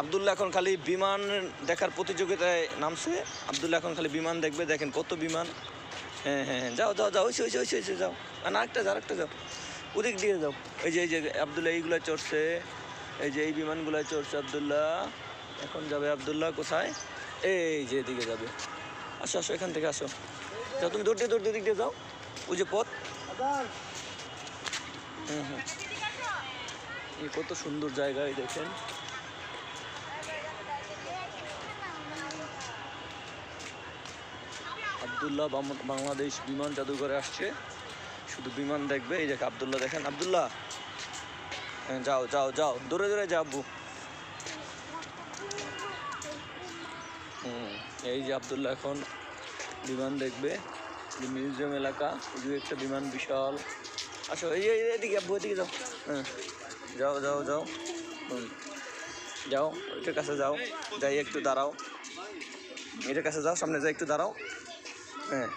আবদুল্লাহ এখন খালি বিমান দেখার প্রতিযোগিতায় নামছে। আবদুল্লাহ এখন খালি বিমান দেখবে দেখেন কত বিমান। হ্যাঁ হ্যাঁ হ্যাঁ, যাও যাও যাও ওইসে ওইসে যাও। না একটা যাও একটা যাও। ওদিক দিয়ে যাও। এই যে এই যে আবদুল্লাহ এইগুলো চড়ছে। এই যে এই বিমানগুলো চড়ছে আবদুল্লাহ। এখন যাবে আবদুল্লাহ কোথায়? এই যে এদিকে যাবে। আসো আসো এখান থেকে আসো। যাও তুমি দৌড় দিয়ে দৌড় দিক দিয়ে যাও। ওই যে পথ। হুম হুম এই কত সুন্দর জায়গা এই দেখেন। আবদুল্লাহ বাংলাদেশ বিমান জাদুঘরে আসছে। শুধু বিমান দেখবে এই দেখে আবদুল্লাহ দেখেন আবদুল্লাহ। হ্যাঁ, যাও যাও যাও দূরে দূরে যাব হুম এই যে আবদুল্লাহ এখন বিমান দেখবে যে মিউজিয়াম এলাকা যে একটা বিমান বিশাল। আসো এই এদিকে আব্বু এদিকে যাও। হ্যাঁ যাও যাও যাও। যাও ওইটার কাছে যাও যাই একটু দাঁড়াও। এটার কাছে যাও সামনে যাই একটু দাঁড়াও। হ্যাঁ।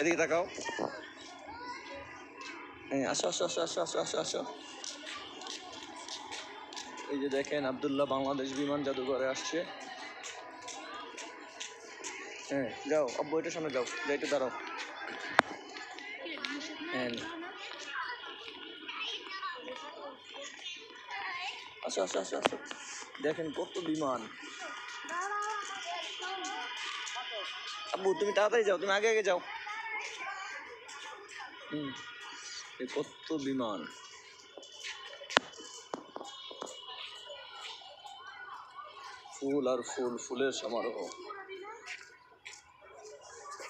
এদিকে তাকাও। হ্যাঁ আসো আসো আসো আসো আসো আসো আসো। এই যে দেখেন আবদুল্লাহ বাংলাদেশ বিমান জাদুঘরে আসছে। হ্যাঁ যাও, আব্বু এটার সামনে যাও যাই একটু দাঁড়াও। হ্যাঁ। আসো আসো আসো আসো। দেখেন কত বিমান। আব্বু, তুমি তাড়াতাড়ি যাও, তুমি আগে আগে যাও। হুম কত বিমান। ফুল আর ফুল, ফুলের সমারোহ।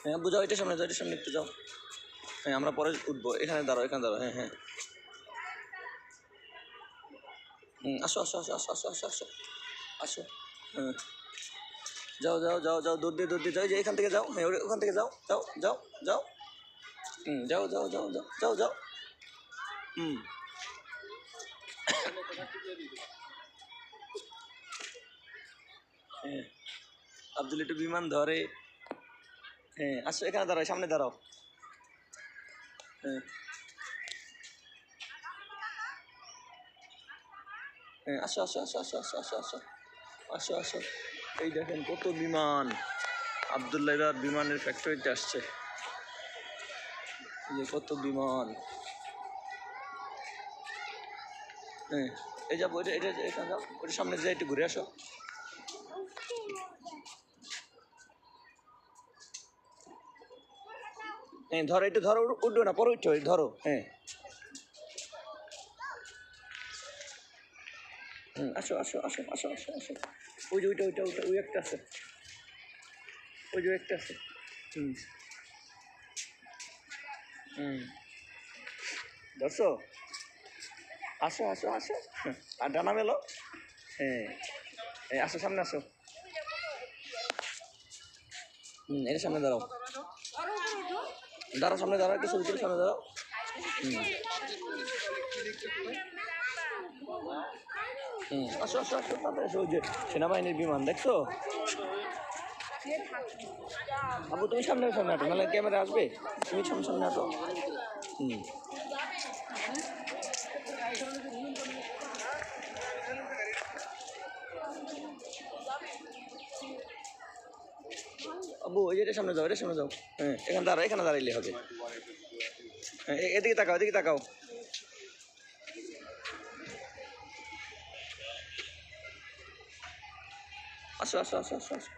হ্যাঁ বুঝাও এটা সামনে, যাও এটা সামনে একটু যাও। হ্যাঁ আমরা পরে উঠবো। এখানে দাঁড়াও এখানে দাঁড়াও হ্যাঁ হ্যাঁ। হুম, আসো আসো আসো আসো আসো আসো আসো আসো। হ্যাঁ। যাও যাও যাও যাও, দৌড় দিয়ে দৌড় দিয়ে, যাও যে এখান থেকে যাও হ্যাঁ ওখান থেকে যাও যাও যাও যাও। হুম, যাও যাও যাও যাও যাও যাও। হুম। হ্যাঁ আব্দুল একটু বিমান ধরে। হ্যাঁ আসো, এখানে দাঁড়াও, সামনে দাঁড়াও। হ্যাঁ। হ্যাঁ আসো আসো আসো আসো আসো আসো আসো আসো আসো। এই দেখেন কত বিমান। আবদুল্লাহ বিমানের ফ্যাক্টরিতে আসছে। যে কত বিমান। হ্যাঁ এই যাব, এটা এটা এখানে যাও ওটা সামনে যাই, একটু ঘুরে আসো। হ্যাঁ ধরো, একটু ধরো, উঠ- উঠবে না, পরে উঠছো ধরো হ্যাঁ। হুম, আসো আসো আসো আসো আসো আসো। ওই যে ওইটা ওইটা ওইটা ওই একটা আছে। ওই যে একটা আছে। হুম। হুম। ধরছো? আসো আসো আসো। আর ডানা মেলো। হ্যাঁ। এই আসো সামনে আসো। হুম এটা সামনে দাঁড়াও। দাঁড়াও সামনে দাঁড়াও একটু ছবি সামনে দাঁড়াও। হুম। আসো আসো আসো আসো, ওই যে সেনাবাহিনীর বিমান, দেখছ? আবু, তুমি সামনে সামনে হাঁটো নাহলে ক্যামেরা আসবে? তুমি সামনে সামনে হাঁটো হুম। আবু, ওই যে এটার সামনে যাও, এটা সামনে যাও। হ্যাঁ এখানে দাঁড়াও, এখানে দাঁড়াইলে হবে। হ্যাঁ এদিকে তাকাও এদিকে তাকাও। আসো আসো আসো আসো আসো।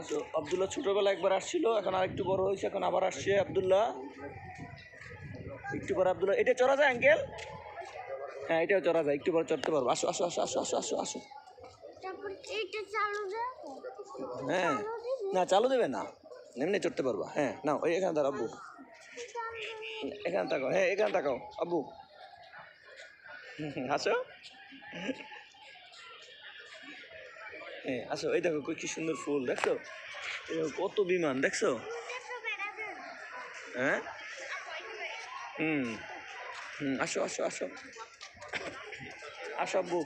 আসো আবদুল্লাহ ছোটোবেলা একবার আসছিল এখন আর একটু বড় হয়েছে এখন আবার আসছে আবদুল্লাহ। একটু পরে আবদুল্লাহ এটা চড়া যায় আঙ্কেল? হ্যাঁ এটাও চড়া যায় একটু পরে চড়তে পারব। আসো আসো আসো আসো আসো আসো আসো। হ্যাঁ না চালু দেবে না। এমনি চড়তে পারবা হ্যাঁ না ওই এখানে দাঁড়াও আব্বু। এখানে তাকাও হ্যাঁ এখানে তাকাও আব্বু। আসো। হ্যাঁ আসো এই দেখো কি সুন্দর ফুল, দেখছ? কত বিমান, দেখছ? হ্যাঁ? হুম হুম, আসো আসো আসো। আসো, আব্বু।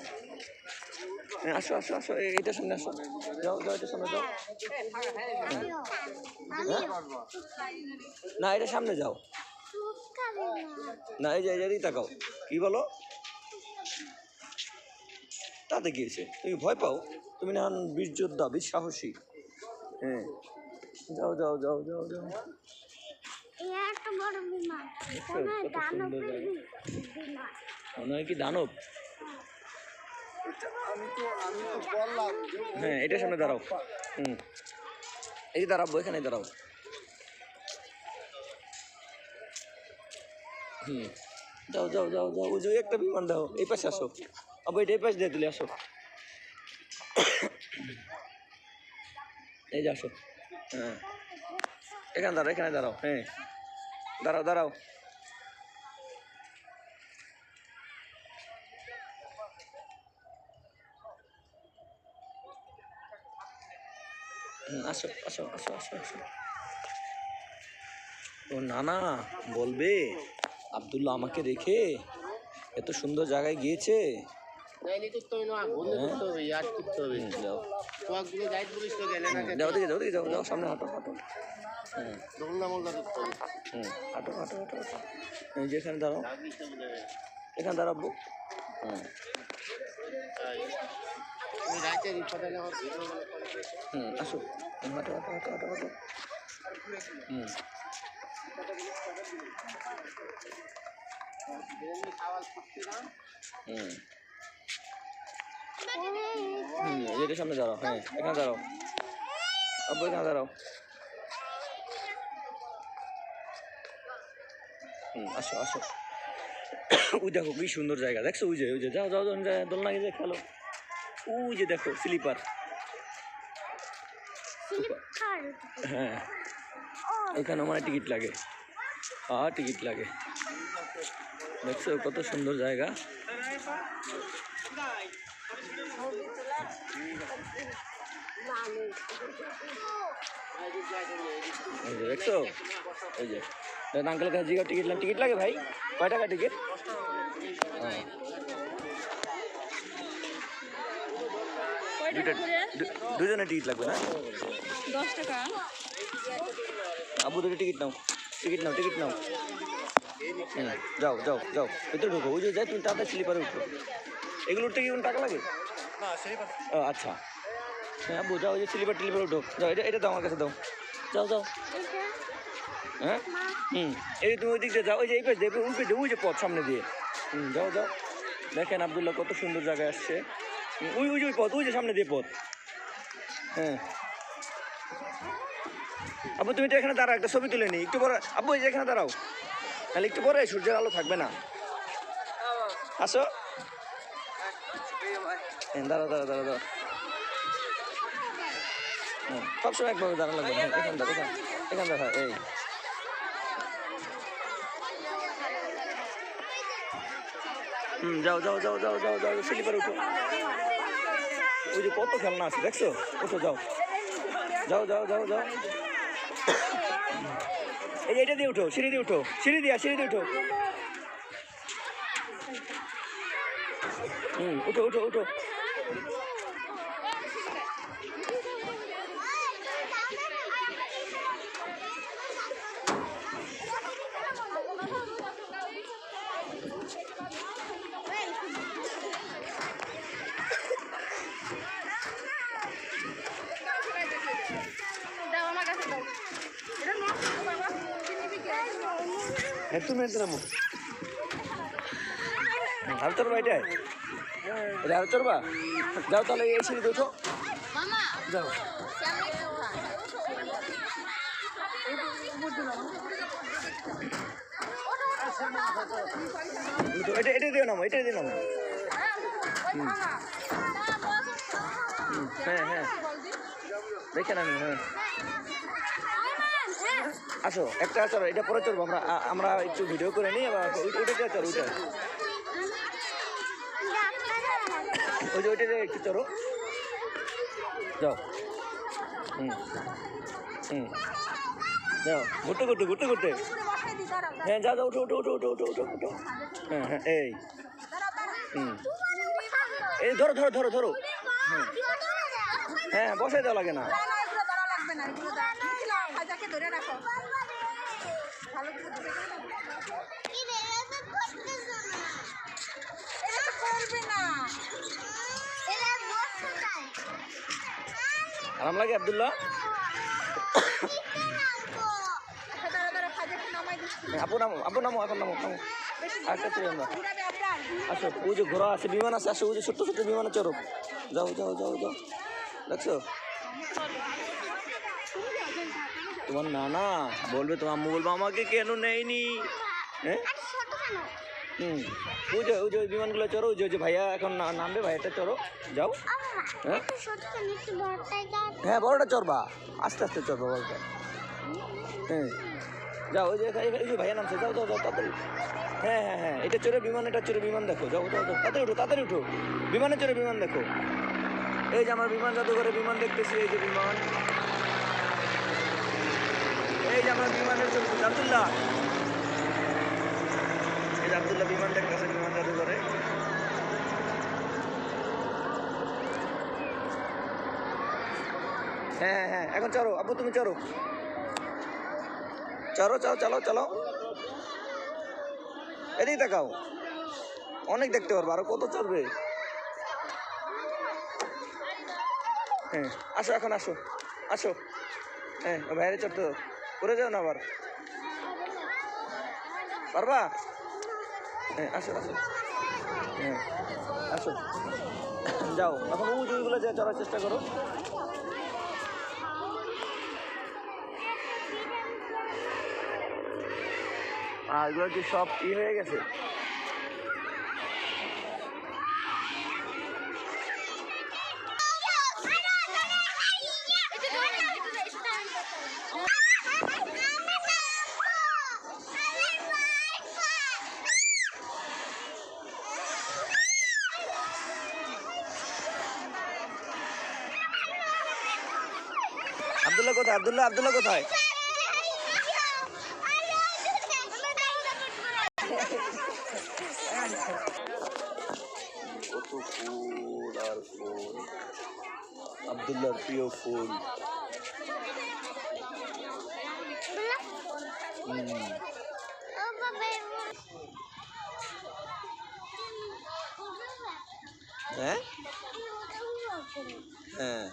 হ্যাঁ আসো আসো আসো এই- এইটার সামনে আসো। যাও যাও এটার সামনে যাও। হ্যাঁ। না এটার সামনে যাও। না, এই যে তাকাও। কি বলো? তাতে গিয়েছে তুমি ভয় পাও? তুমি না বীর যোদ্ধা বীর সাহসী। হ্যাঁ। যাও যাও যাও যাও যাও। একটা বিমান। মনে হয় কি দানব? হ্যাঁ এটার সামনে দাঁড়াও। হুম। এই দাঁড়াবো এখানে দাঁড়াও। হুম। যাও যাও যাও যাও। ওই যে একটা বিমান দাও এই পাশে আসো। আবার এটা এই পাশে দিয়ে তুলে আসো। এই যে আসো হ্যাঁ। এখানে দাঁড়াও এখানে দাঁড়াও হ্যাঁ। দাঁড়াও দাঁড়াও। আসো আসো আসো আসো আসো। ও না না বলবে? আব্দুল্লাহ আমাকে রেখে এত সুন্দর জায়গায় গিয়েছে? নাইলে যাও দিকে যাও দিকে যাও যাও সামনে হাঁটো হাঁটো। হুম হাঁটো হাঁটো হাঁটো এই যে এখানে দাঁড়াও। এখানে দাঁড়াবো হুম। হুম আসো। হাঁটো হাঁটো হাঁটো হাঁটো হাঁটো। হুম। এটার সামনে দাঁড়াও হ্যাঁ এখানে দাঁড়াও। আব্বু এখানে দাঁড়াও। হুম আসো আসো। ওই দেখো কি সুন্দর জায়গা দেখছ? ওই যে ওই যে যাও যাও দোলনা গিয়ে খেলো। ওই যে দেখো স্লিপার। হ্যাঁ ও এখানে মানে টিকিট লাগে। হ্যাঁ টিকিট লাগে। দেখছ কত সুন্দর জায়গা। দেখছ? এই যে। আঙ্কেলের কাছে জিজ্ঞাসা টিকিট টিকিট লাগে ভাই? কয় টাকা টিকিট দুজনে টিকিট লাগবে না? দশ টাকা। আবু দুটো টিকিট নাও টিকিট নাও। টিকিট নাও যাও যাও যাও। ভিতরে ঢুকো। ওই যে যাই তুমি তাড়াতাড়ি স্লিপারে উঠো। এগুলো উঠতে কি কোনো টাকা লাগে? ও আচ্ছা। হ্যাঁ আবু যাও যে স্লিপার টিলিপার উঠো যাও এটা এটা দাও আমার কাছে দাও। যাও যাও। হ্যাঁ? হুম। এই তুমি ওই দিক দিয়ে যাও ওই যে এই পাশ দিয়ে উল্টে দিয়ে ওই যে পথ সামনে দিয়ে। হুম যাও যাও। দেখেন আবদুল্লাহ কত সুন্দর জায়গায় আসছে। ওই ওই ওই পথ ওই যে সামনে দিয়ে পথ। হ্যাঁ। আবু তুমি তো এখানে দাঁড়াও একটা ছবি তুলে নিই। একটু পরে আব্বু এই যে এখানে দাঁড়াও। তাহলে একটু পরে সূর্যের আলো থাকবে না। আসো। দাঁড়াও দাঁড়াও দাঁড়াও হ্যাঁ, সবসময় একভাবে দাঁড়ানো লাগবে হ্যাঁ, এই। হুম যাও যাও যাও যাও যাও যাও স্লিপার উঠো। কত খেলনা আছে দেখছ? উঠো যাও। যাও যাও যাও যাও। এই এটা দিয়ে উঠো সিঁড়ি দিয়ে উঠো সিঁড়ি দিয়া সিঁড়ি দিয়ে উঠো। উঠো উঠো উঠো দাও আমার কাছে দাও এটা নষ্ট করো বাবা কিনবি কে হ্যাঁ তুমি এতে নামো আর চড়বা এটাই এটা আর চড়বা যাও তাহলে এই সিঁড়িতে উঠো মামা যাও। সামনে একটু উঠো এটা এটা দিয়ে নামো এটা দিয়ে নামো। হুম, হ্যাঁ হ্যাঁ। দেখেন আমি হ্যাঁ। আসো, একটা চলো, এটা পরে চলবো, আমরা আমরা একটু ভিডিও করে নিই, আবার ওইটা চলো, ওইটা। ওই যে, ওইটা একটু চলো। যাও। হুম। হুম। যাও। ঘুরতে ঘুরতে ঘুরতে ঘুরতে। হ্যাঁ যাও যাও উঠো উঠো উঠো উঠো উঠো উঠো উঠো। হ্যাঁ হ্যাঁ এই। হুম। এই, ধরো ধরো ধরো ধরো। হ্যাঁ বসাই দেওয়া লাগে না না না এগুলো ধরা লাগবে না এগুলো ধরা নিখিলাম ভাজাকে ধরে রাখো ভালো করে ধরে রাখো। এটা তো করবে না আরাম লাগে, আবদুল্লাহ? আছে, বিমান আছে যাও যাও। দেখছ? তোমার নানা বলবে, তোমার আম্মু বলবে, আমাকে কেন নেয়নি? হ্যাঁ? হুম। ওই যে ওই যে বিমানগুলো চড়ো ওই যে ওই যে ভাইয়া এখন নামবে ভাইয়াটা চড়ো যাও। হ্যাঁ? হ্যাঁ বড়টা চড়বা। আস্তে আস্তে চড়বা বড়টা হ্যাঁ। যাও ওই যে এই যে ভাইয়া নামছে যাও যাও যাও তাড়াতাড়ি। হ্যাঁ হ্যাঁ হ্যাঁ এটা চড়ে বিমান এটা চড়ে বিমান দেখো। যাও যাও যাও তাড়াতাড়ি উঠো তাড়াতাড়ি উঠো। বিমানে চড়ে বিমান দেখো। এই যে আমার বিমান জাদুঘরে বিমান দেখতেছি এই যে বিমান। এই যে আমার বিমানের ছবি আবদুল্লাহ এই বিমান দেখতেছে বিমান জাদুঘরে হ্যাঁ হ্যাঁ এখন চলো আবু তুমি চলো চলো চলো চলো চলো। এদিকে তাকাও। অনেক দেখতে পারব, আরও কত চলবে হ্যাঁ আসো, এখন আসো আসো। হ্যাঁ বাইরে চড়তে। করে যাও না আবার। পারবা? হ্যাঁ হ্যাঁ আসো। যাও, এখন ওই ওইগুলো যা চড়ার চেষ্টা করো। আর এগুলো কি সব ই হয়ে গেছে? কোথায়? আবদুল্লাহ আবদুল্লাহ কোথায়? কত ফুল আর ফুল আবদুল্লাহর প্রিয় ফুল। হুম। হ্যাঁ। হ্যাঁ।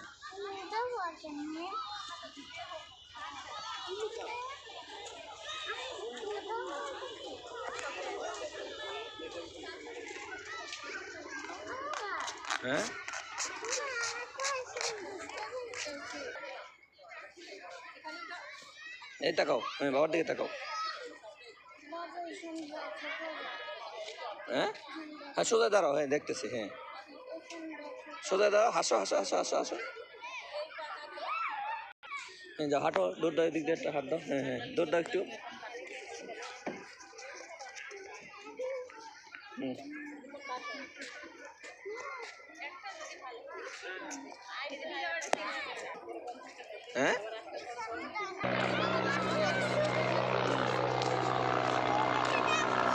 হ্যাঁ? এই তাকাও হ্যাঁ বাবার দিকে তাকাও। হ্যাঁ? হ্যাঁ সোজা দাঁড়াও হ্যাঁ দেখতেছি হ্যাঁ। সোজা দাঁড়াও, হাসো হাসো হাসো হাসো হাসো। হ্যাঁ যাও হাঁটো, দৌড় এদিক দিয়ে একটা হাত দাও হ্যাঁ হ্যাঁ দৌড় একটু। হুম। হ্যাঁ?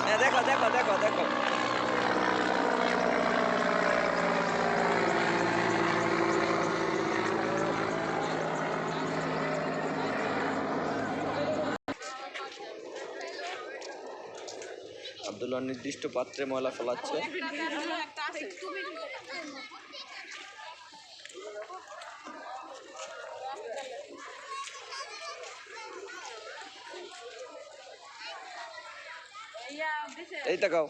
হ্যাঁ দেখো দেখো দেখো দেখো। আবদুল্লাহ নির্দিষ্ট পাত্রে ময়লা ফেলাচ্ছে। তাকাও